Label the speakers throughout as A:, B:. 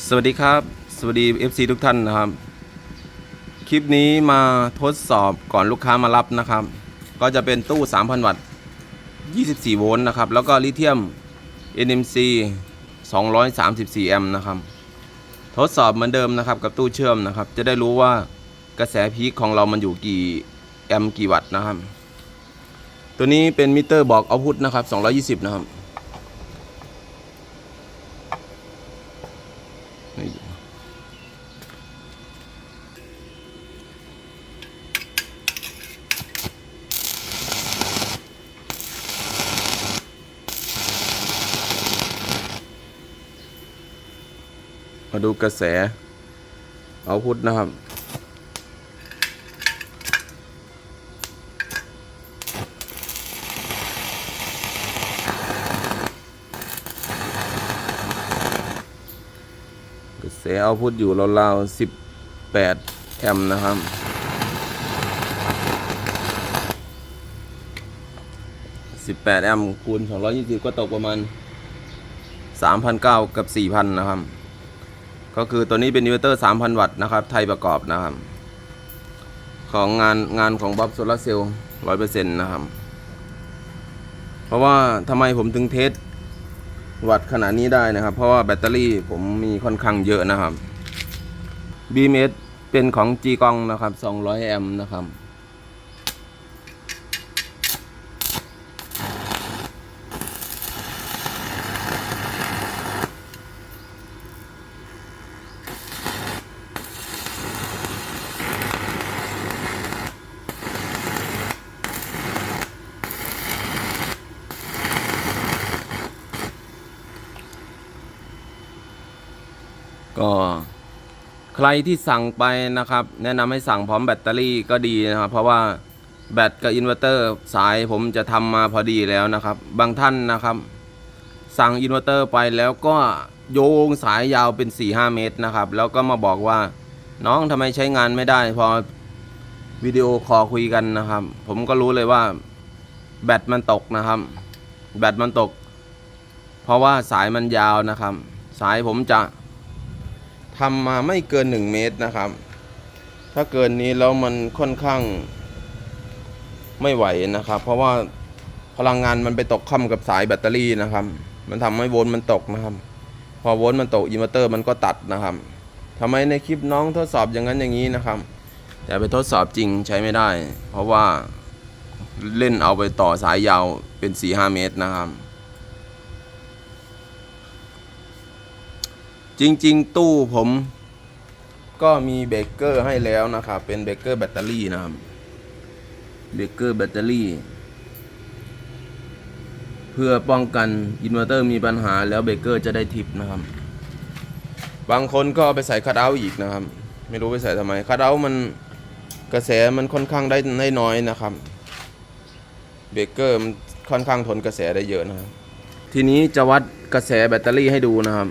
A: สวัสดีครับ สวัสดี FC ทุกท่านนะครับ คลิปนี้มาทดสอบก่อนลูกค้ามารับนะครับ ก็จะเป็นตู้ 3,000 วัตต์ 24 โวลต์นะครับ แล้วก็ลิเธียม NMC 234 แอมป์นะครับ ทดสอบเหมือนเดิมนะครับ กับตู้เชื่อมนะครับ จะได้รู้ว่ากระแสพีคของเรามันอยู่กี่แอมป์กี่วัตต์นะครับ ตัวนี้เป็นมิเตอร์บอกเอาพุทนะครับ 220 นะครับ มาดูกระแสเอาพุทนะครับ กระแสเอาพุทอยู่ราวๆ18แปดแอมป์นะครับ18แปดแอมป์คูณ220ก็ตกประมาณ3,900กับ4,000นะครับ ก็คือตัวนี้เป็นอินเวอร์เตอร์ 3,000 วัตต์นะครับ ไทยประกอบนะครับ ของงานงานของบ๊อบโซลาเซลล์100%นะครับ เพราะว่าทำไมผมถึงเทสวัดขนาดนี้ได้นะครับ เพราะว่าแบตเตอรี่ผมมีค่อนข้างเยอะนะครับ BMS เป็นของจีกองนะครับ 200 แอมป์นะครับ ก็ใครที่สั่งไปนะครับ แนะนำให้สั่งพร้อมแบตเตอรี่ก็ดีนะครับ เพราะว่าแบตกับอินเวอร์เตอร์สายผมจะทำมาพอดีแล้วนะครับ บางท่านนะครับ สั่งอินเวอร์เตอร์ไปแล้วก็โยงสายยาวเป็น 4-5 เมตรนะครับ แล้วก็มาบอกว่าน้องทำไมใช้งานไม่ได้ พอวิดีโอคอลคุยกันนะครับ ผมก็รู้เลยว่า แบตมันตกนะครับ แบตมันตก เพราะว่าสายมันยาวนะครับ สายผมจะ ทำมาไม่เกิน 1 เมตรนะครับ ถ้าเกินนี้แล้วมันค่อนข้างไม่ไหวนะครับ เพราะว่าพลังงานมันไปตกค่ำกับสายแบตเตอรี่นะครับ มันทำให้โวลต์มันตกนะครับ พอโวลต์มันตกอินเวอร์เตอร์มันก็ตัดนะครับทำไมในคลิปน้องทดสอบอย่างนั้นอย่างนี้นะครับ แต่ไปทดสอบจริงใช้ไม่ได้ เพราะว่าเล่นเอาไปต่อสายยาวเป็น4-5เมตรนะครับ จริง ๆ ตู้ผม ก็มีเบรกเกอร์ให้แล้วนะครับ เป็นเบรกเกอร์แบตเตอรี่นะครับเบรกเกอร์แบตเตอรี่ เพื่อป้องกันอินเวอร์เตอร์มีปัญหาแล้วเบรกเกอร์จะได้ทิปนะครับ บางคนก็เอาไปใส่คัทเอาอีกนะครับ ไม่รู้ไปใส่ทำไมคัทเอามันกระแสมันค่อนข้างได้ได้น้อยนะครับเบรกเกอร์มันค่อนข้างทนกระแสได้เยอะนะครับ ทีนี้จะวัดกระแสแบตเตอรี่ให้ดูนะครับ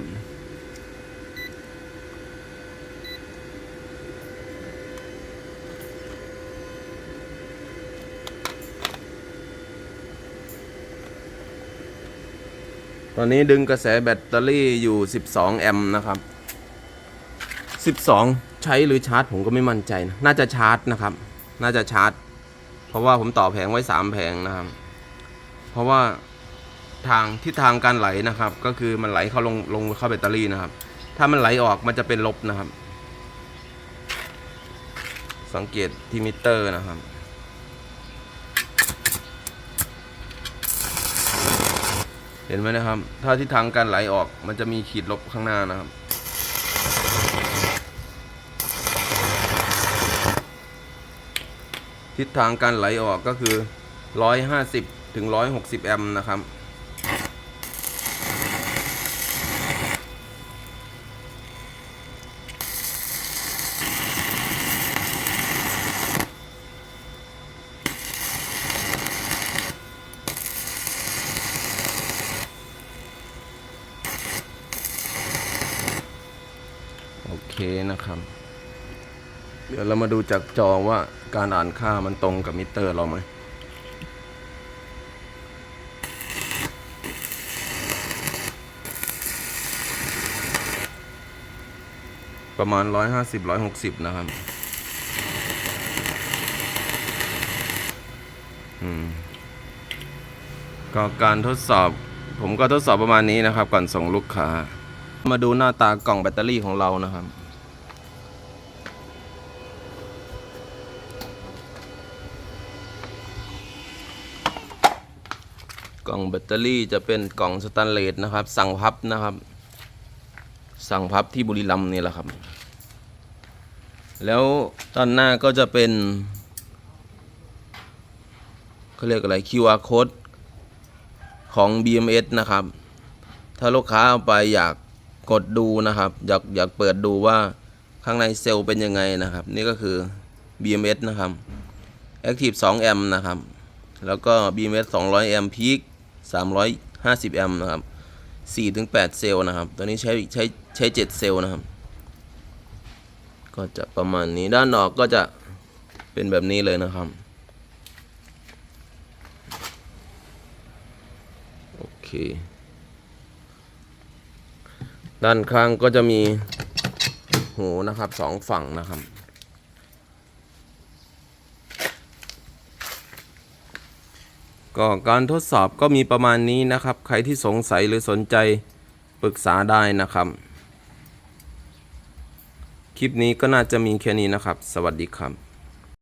A: อนนี้ดึงกระแสแบตเตอรี่อยู่ 12 แอมป์นะครับ 12 ใช้หรือชาร์จผมก็ไม่มั่นใจนะน่าจะชาร์จนะครับ น่าจะชาร์จ เพราะว่าผมต่อแผงไว้ 3 แผงนะครับ เพราะว่าทางทิศทางการไหลนะครับ ก็คือมันไหลเข้าลงลงเข้าแบตเตอรี่นะครับ ถ้ามันไหลออกมันจะเป็นลบนะครับ สังเกตที่มิเตอร์นะครับ เห็นไหมนะครับ ถ้าทิศทางการไหลออกมันจะมีขีดลบข้างหน้านะครับ ทิศทางการไหลออกก็คือ 150ถึง160 แอมป์นะครับ นะครับ เดี๋ยวเรามาดูจากจอว่าการอ่านค่ามันตรงกับมิเตอร์เราไหมประมาณร้อยห้าสิบร้อยหกสิบนะครับ ก็การทดสอบ ผมก็ทดสอบประมาณนี้นะครับ ก่อนส่งลูกค้า มาดูหน้าตากล่องแบตเตอรี่ของเรานะครับ กล่องแบตเตอรี่จะเป็นกล่องสแตนเลสนะครับ สั่งพับนะครับ สั่งพับที่บุรีรัมย์นี่แหละครับ แล้วด้านหน้าก็จะเป็นเขาเรียกอะไร QR code ของ BMS นะครับ ถ้าลูกค้าเอาไปอยากกดดูนะครับ อยากอยากเปิดดูว่าข้างในเซลล์เป็นยังไงนะครับ นี่ก็คือ BMS นะครับ Active 2 แอมป์นะครับ แล้วก็ BMS 200 แอมป์พีค 350 แอมป์นะครับ4ถึง8เซลล์นะครับ ตัวนี้ใช้ใช้ใช้7เซลล์นะครับ ก็จะประมาณนี้ด้านนอกก็จะเป็นแบบนี้เลยนะครับ โอเค ด้านข้างก็จะมีหูนะครับสองฝั่งนะครับ ก็การทดสอบก็มีประมาณนี้นะครับ ใครที่สงสัยหรือสนใจปรึกษาได้นะครับ คลิปนี้ก็น่าจะมีแค่นี้นะครับ สวัสดีครับ